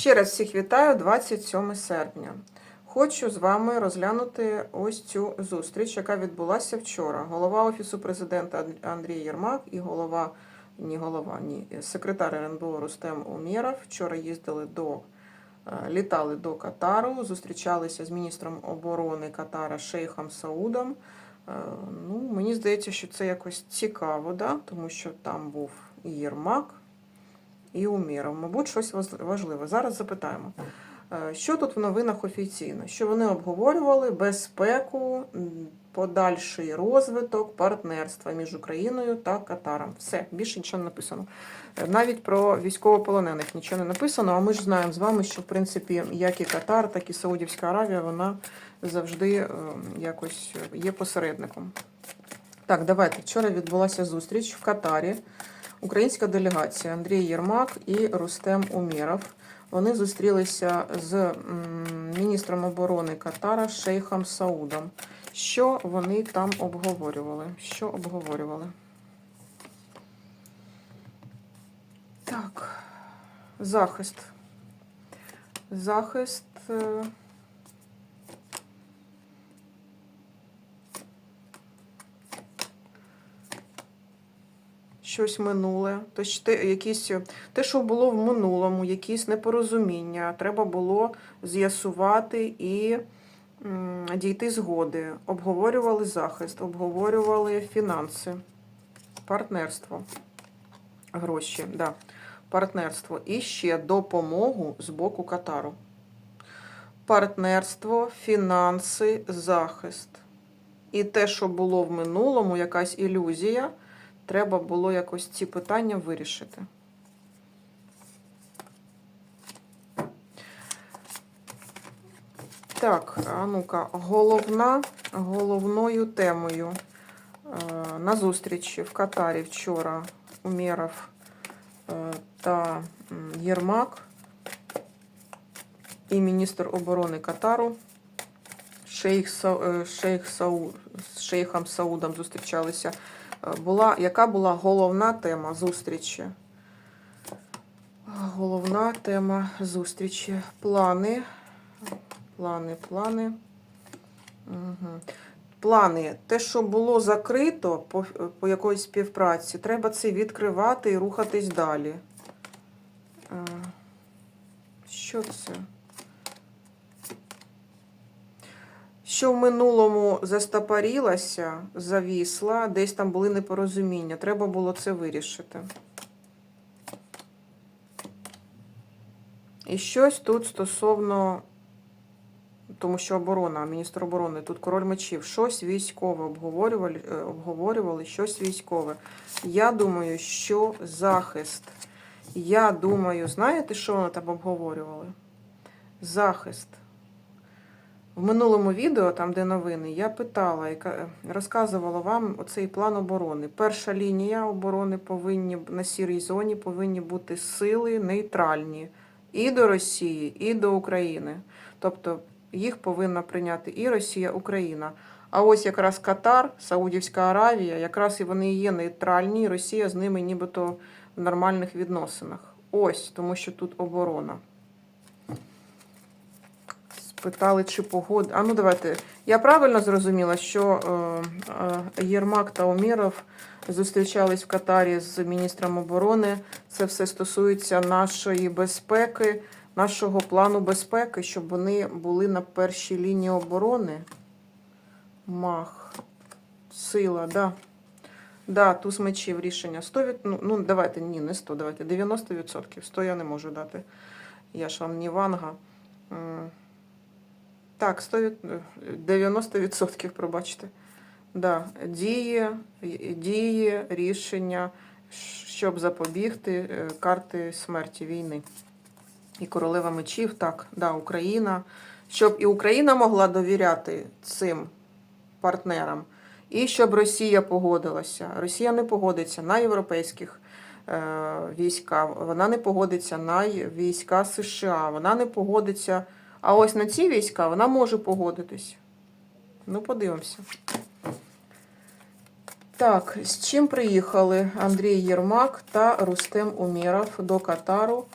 Ще раз всіх вітаю 27 серпня. Хочу з вами розглянути ось цю зустріч, яка відбулася вчора. Голова Офісу президента Андрій Єрмак і голова, ні голова, ні, секретар РНБО Рустем Умєров вчора їздили до, е, літали до Катару, зустрічалися з міністром оборони Катара Шейхом Саудом. Е, Ну, мені здається, що це якось цікаво, да? тому що там був Єрмак, і Уміров. Мабуть, щось важливе. Зараз запитаємо. Е, Що тут в новинах офіційно? Що вони обговорювали безпеку, подальший розвиток партнерства між Україною та Катаром. Все, більше нічого не написано. Е, Навіть про військовополонених нічого не написано, а ми ж знаємо з вами, що в принципі як і Катар, так і Саудівська Аравія, вона завжди е, якось є посередником. Так, давайте. Вчора відбулася зустріч в Катарі. Українська делегація Андрій Єрмак і Рустем Умєров. Вони зустрілися з міністром оборони Катара Шейхом Саудом. Що вони там обговорювали? Що обговорювали? Так, захист. Захист. Щось минуле, то ж те, якісь, те, що було в минулому, якісь непорозуміння, треба було з'ясувати і дійти згоди. Обговорювали захист, обговорювали фінанси, партнерство, гроші, да, партнерство і ще допомогу з боку Катару. Партнерство, фінанси, захист. І те, що було в минулому, якась ілюзія, треба було якось ці питання вирішити. Так, а ну-ка, головна, головною темою е, на зустрічі в Катарі вчора Умєров е, та Єрмак і міністр оборони Катару Шейх, е, Шейх Сау, з Шейхом Саудом зустрічалися. Була, яка була головна тема зустрічі? Головна тема зустрічі. Плани. Плани, плани. Угу. Плани. Те, що було закрито по, по якоїсь співпраці, треба це відкривати і рухатись далі. Е, Що це? Що в минулому застопорілася, завісла, десь там були непорозуміння. Треба було це вирішити. І щось тут стосовно, тому що оборона, міністр оборони, тут король мечів, щось військове обговорювали, е, обговорювали, щось військове. Я думаю, що захист. Я думаю, знаєте, що вони там обговорювали? Захист. В минулому відео, там де новини, я питала, яка розказувала вам оцей план оборони. Перша лінія оборони повинні на сірій зоні повинні бути сили нейтральні і до Росії, і до України. Тобто їх повинна прийняти і Росія, Україна. А ось якраз Катар, Саудівська Аравія, якраз і вони є нейтральні, і Росія з ними нібито в нормальних відносинах. Ось, тому що тут оборона. Спитали, чи погода. А ну давайте. Я правильно зрозуміла, що е, е, Єрмак та Оміров зустрічались в Катарі з міністром оборони. Це все стосується нашої безпеки, нашого плану безпеки, щоб вони були на першій лінії оборони. Мах. Сила, да. Да, туз мечів рішення. 100 від... ну, ну, давайте, ні, не 100, давайте 90%. 100 я не можу дати. Я ж вам не ванга. Так, 100 90%, пробачте. Да. Діє, діє, рішення, щоб запобігти е, карти смерті війни. І королева мечів, так, да, Україна. Щоб і Україна могла довіряти цим партнерам, і щоб Росія погодилася. Росія не погодиться на європейських е, війська, вона не погодиться на війська США, вона не погодиться. А ось на ці війська вона може погодитись. Ну, подивимося. Так, з чим приїхали Андрій Єрмак та Рустем Умєров до Катару?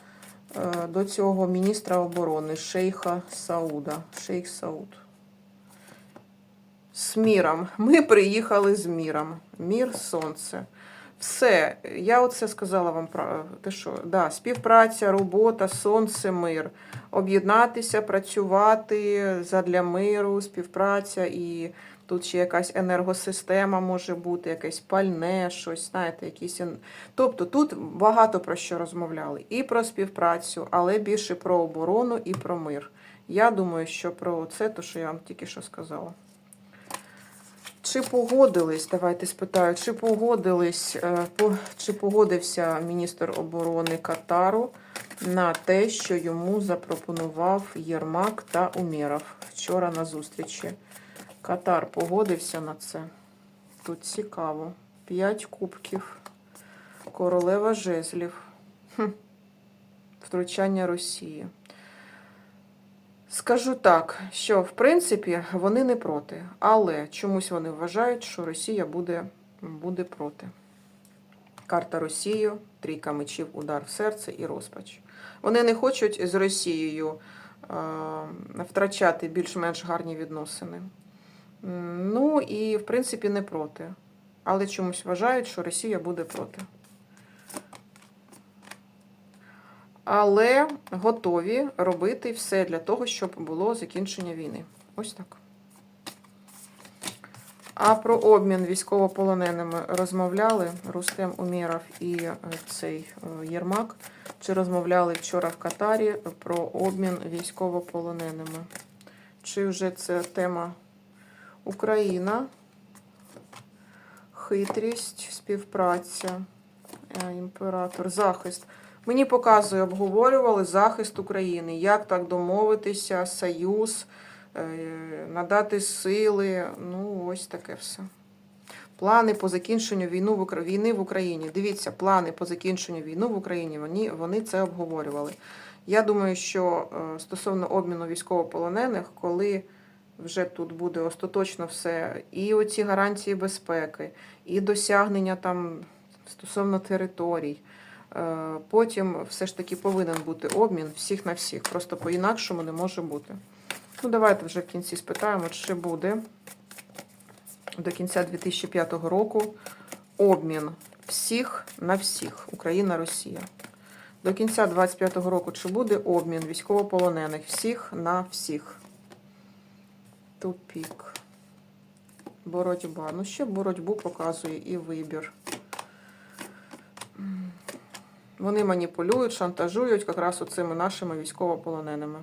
е, до цього міністра оборони Шейха Сауда. Шейх Сауд. З міром. Ми приїхали з міром. Мір, сонце. Все, я оце сказала вам про те, що да, співпраця, робота, сонце, мир. Об'єднатися, працювати задля миру, співпраця і тут ще якась енергосистема може бути, якесь пальне, щось, знаєте, якісь. Тобто тут багато про що розмовляли. І про співпрацю, але більше про оборону і про мир. Я думаю, що про це, то, що я вам тільки що сказала. Чи погодились, давайте спитаю, чи погодились, е, чи погодився міністр оборони Катару на те, що йому запропонував Єрмак та Умєров вчора на зустрічі? Катар погодився на це. Тут цікаво. П'ять кубків. Королева жезлів. Хм. Втручання Росії. Скажу так, що в принципі вони не проти, але чомусь вони вважають, що Росія буде, буде проти. Карта Росію, трійка мечів, удар в серце і розпач. Вони не хочуть з Росією е, втрачати більш-менш гарні відносини. Ну і в принципі не проти. Але чомусь вважають, що Росія буде проти. Але готові робити все для того, щоб було закінчення війни. Ось так. А про обмін військовополоненими розмовляли Рустем Умєров і е, цей е, Єрмак. Чи розмовляли вчора в Катарі про обмін військовополоненими? Чи вже це тема Україна, хитрість, співпраця, е, імператор, захист. Мені показує, обговорювали захист України, як так домовитися, союз, е, надати сили. Ну, ось таке все. Плани по закінченню війни в Україні. Дивіться, плани по закінченню війни в Україні, вони, вони це обговорювали. Я думаю, що е, стосовно обміну військовополонених, коли вже тут буде остаточно все, і оці гарантії безпеки, і досягнення там стосовно територій. Е, Потім все ж таки повинен бути обмін всіх на всіх. Просто по-інакшому не може бути. Ну, давайте вже в кінці спитаємо, чи буде до кінця 2005 року обмін всіх на всіх. Україна, Росія. До кінця 2025 року чи буде обмін військовополонених всіх на всіх? Тупік. Боротьба. Ну, ще боротьбу показує і вибір. Вони маніпулюють, шантажують якраз оцими нашими військовополоненими.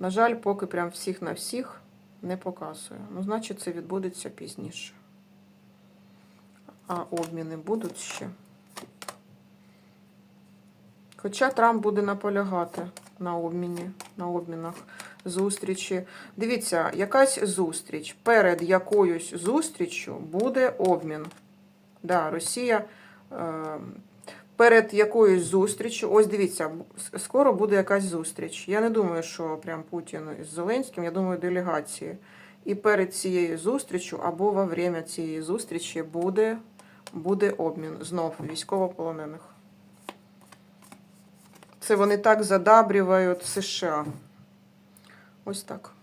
На жаль, поки прям всіх на всіх не показує. Ну, значить, це відбудеться пізніше. А обміни будуть ще. Хоча Трамп буде наполягати на обміні, на обмінах зустрічі. Дивіться, якась зустріч. Перед якоюсь зустріччю буде обмін. Да, Росія. Е перед якоюсь зустрічю. Ось дивіться, скоро буде якась зустріч. Я не думаю, що прям Путін із Зеленським, я думаю, делегації. І перед цією зустрічю або во время цієї зустрічі буде, буде обмін знов військовополонених. Це вони так задабрюють США. Ось так.